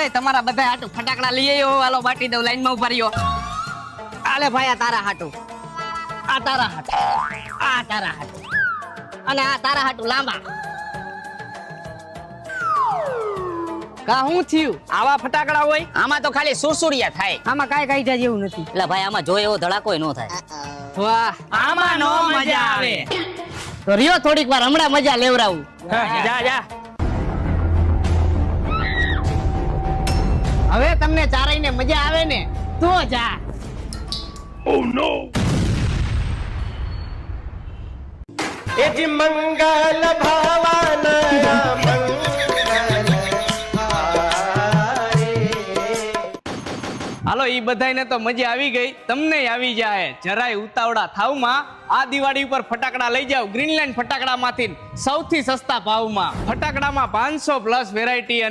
ઓય તમારા બધા હાટુ ફટાકડા લઈ આવ્યો હાલો બાટી દઉં લાઈનમાં ઊભા રહ્યો. આલે ભાઈ આ તારા હાટુ. આ તારા હાટુ. આ તારા હાટુ. અને આ તારા હાટુ લાંબા. કા હું થયું? આવા ફટાકડા હોય આમાં તો ખાલી સુરસુરિયા થાય. આમાં કાંઈ જાય એવું નથી. એટલે ભાઈ આમાં જોઈ એવો ધડાકો ન થાય. વાહ. આમાં નો મજા આવે. તો રહ્યો થોડીક વાર હમણાં મજા લેવરાવું. જા જા. હવે તમને ચારાઈને મજા આવે ને તો જા. એજી એ ભાવાનયા મંગલ હાલો ઈ બધાયને તો મજા આવી ગઈ. તમને આવી જાય. જરાય ઉતાવળા થાવમાં આ દિવાળી ઉપર ફટાકડા લઈ જાવ ગ્રીનલેન્ડ ફટાકડામાંથી સૌથી સસ્તા ભાવમાં. ફટાકડામાં પાંચસો પ્લસ વેરાયટી